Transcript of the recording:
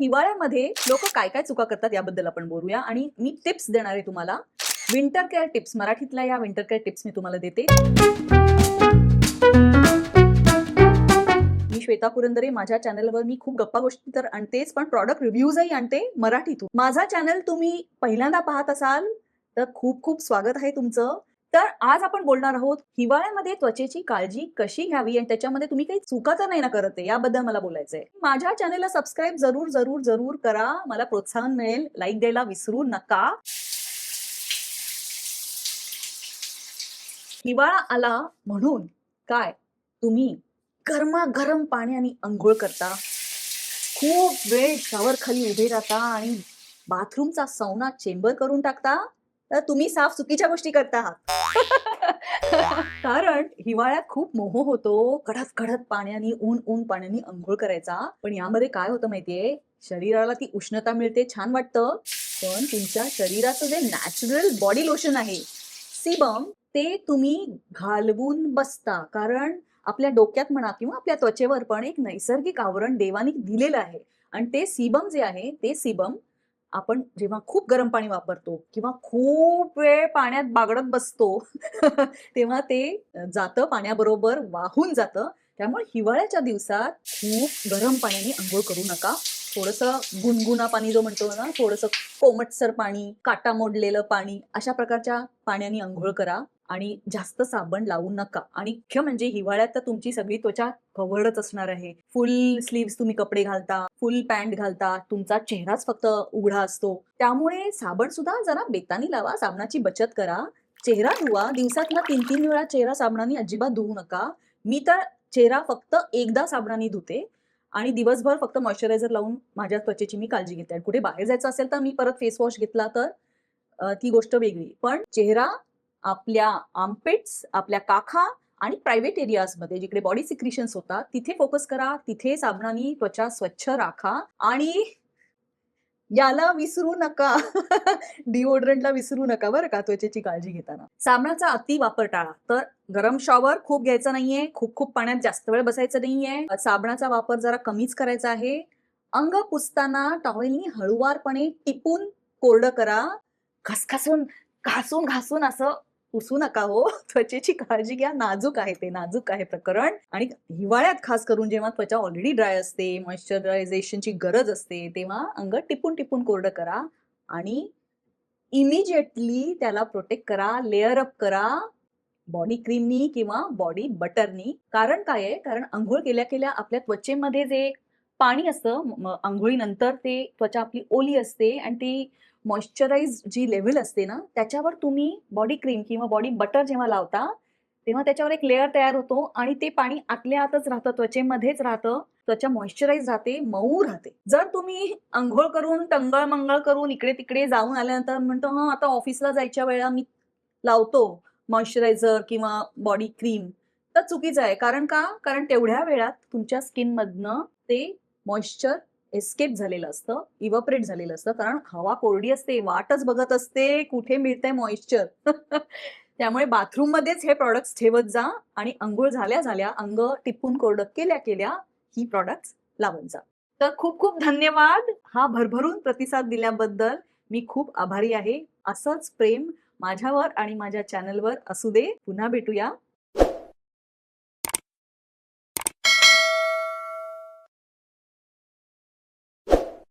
हिवाळ्यामध्ये लोक काय काय चुका करतात याबद्दल आपण बोलूया. आणि मी टिप्स देणार आहे तुम्हाला. विंटर केअर टिप्स मराठीतल्या या विंटर केअर टिप्स मी तुम्हाला देते. मी श्वेता पुरंदरे माझ्या चॅनलवर मी खूप गप्पा गोष्टी तर आणतेच पण प्रॉडक्ट रिव्ह्यूजही आणते मराठीतून. माझा चॅनल तुम्ही पहिल्यांदा पाहत असाल तर खूप खूप स्वागत आहे तुमचं. तर आज आपण बोलणार आहोत हिवाळ्यामध्ये त्वचेची काळजी कशी घ्यावी? आणि त्याच्यामध्ये तुम्ही काही चुका तर नाही ना करत आहे? याबद्दल मला बोलायचंय. माझ्या चॅनेलला सबस्क्राईब जरूर जरूर जरूर करा. मला प्रोत्साहन मिळेल. लाईक द्यायला विसरू नका. हिवाळा आला म्हणून काय? तुम्ही गरमागरम पाण्याने अंघोळ करता. खूप वेळ शावर खाली उभे राहता आणि बाथरूमचा सौना चेंबर करून टाकता. तर तुम्ही साफ चुकीच्या गोष्टी करता आहात. कारण हिवाळ्यात खूप मोह होतो. कडक कडक पाण्याने ऊन ऊन पाण्याने अंघोळ करायचा. पण यामध्ये काय होतं माहितीये? शरीराला ती उष्णता मिळते छान वाटतं. पण तुमच्या शरीराचं जे नॅचरल बॉडी लोशन आहे सिबम ते तुम्ही घालवून बसता. कारण आपल्या डोक्यात म्हणा किंवा आपल्या त्वचेवर पण एक नैसर्गिक आवरण देवाने दिलेलं आहे. आणि ते सिबम जे आहे ते सिबम आपण जेव्हा खूप गरम पाणी वापरतो किंवा खूप वेळ पाण्यात बागडत बसतो तेव्हा ते जातं पाण्याबरोबर वाहून जातं. त्यामुळे हिवाळ्याच्या दिवसात खूप गरम पाण्याने आंघोळ करू नका. थोडंसं गुणगुणा पाणी जो म्हणतो ना थोडंसं कोमटसर पाणी काटा मोडलेलं पाणी अशा प्रकारच्या पाण्याने आंघोळ करा आणि जास्त साबण लावू नका. आणि मुख्य म्हणजे हिवाळ्यात तर तुमची सगळी त्वचा कव्हर्डच असणार आहे. फुल स्लीव्स तुम्ही कपडे घालता फुल पॅन्ट घालता तुमचा चेहराच फक्त उघडा असतो. त्यामुळे साबण सुद्धा जरा बेतानी लावा साबणाची बचत करा. चेहरा धुवा दिवसातला तीन तीन वेळा चेहरा साबणाने अजिबात धुवू नका. मी तर चेहरा फक्त एकदा साबणाने धुते आणि दिवसभर फक्त मॉइश्चरायझर लावून माझ्या त्वचेची मी काळजी घेते. आणि कुठे बाहेर जायचं असेल तर मी परत फेस वॉश घेतला तर ती गोष्ट वेगळी. पण चेहरा आपल्या आमपेट्स आपल्या काखा आणि प्रायव्हेट एरियाजमध्ये जिकडे बॉडी सिक्रिशन्स होतात तिथे फोकस करा तिथे साबणाने त्वचा स्वच्छ राखा आणि याला विसरू नका. डिओड्रंटला विसरू नका बरं का त्वचेची काळजी घेताना. साबणाचा अति वापर टाळा. तर गरम शॉवर खूप घ्यायचा नाहीये खूप खूप पाण्यात जास्त वेळ बसायचं नाहीये. साबणाचा वापर जरा कमीच करायचा आहे. अंग पुसताना टॉवेलनी हळुवारपणे टिपून कोरडं करा. घसघसून घासून घासून असं पुसू नका हो. त्वचेची काळजी घ्या. नाजूक आहे ते. नाजूक आहे प्रकरण. आणि हिवाळ्यात खास करून जेव्हा त्वचा ऑलरेडी ड्राय असते मॉइश्चरायझेशनची गरज असते तेव्हा अंग टिपून टिपून कोरडं करा. आणि इमिजिएटली त्याला प्रोटेक्ट करा. लेअर अप करा. बॉडी क्रीमनी किंवा बॉडी बटरनी कारण काय आहे? कारण आंघोळ केल्या केल्या आपल्या त्वचेमध्ये जे पाणी असतं आंघोळीनंतर ते त्वचा आपली ओली असते आणि ती मॉइश्चराईज जी लेवल असते ना त्याच्यावर तुम्ही बॉडी क्रीम किंवा बॉडी बटर जेव्हा लावता तेव्हा त्याच्यावर एक लेअर तयार होतो आणि ते पाणी आतल्या आतच राहतं त्वचेमध्येच राहतं त्वचा मॉइश्चराईज राहते मऊ राहते. जर तुम्ही आंघोळ करून टंगळ मंगळ करून इकडे तिकडे जाऊन आल्यानंतर म्हणतो हा आता ऑफिसला जायच्या वेळा मी लावतो मॉइश्चरायझर किंवा बॉडी क्रीम तर चुकीचं आहे. कारण का? कारण तेवढ्या वेळात तुमच्या स्किन मधनं ते मॉइश्चर एस्केप झालेलं असतं इव्हपरेट झालेलं असतं. कारण हवा कोरडी असते वाटच बघत असते कुठे मिळतंय मॉइश्चर. त्यामुळे बाथरूममध्येच हे प्रॉडक्ट्स ठेवत जा आणि अंघोळ झाल्या झाल्या अंग टिपून कोरडं केल्या केल्या ही प्रॉडक्ट्स लावत जा. तर खूप खूप धन्यवाद हा भरभरून प्रतिसाद दिल्याबद्दल. मी खूप आभारी आहे. असंच प्रेम माझ्यावर आणि माझ्या चॅनलवर असू दे. पुन्हा भेटूया.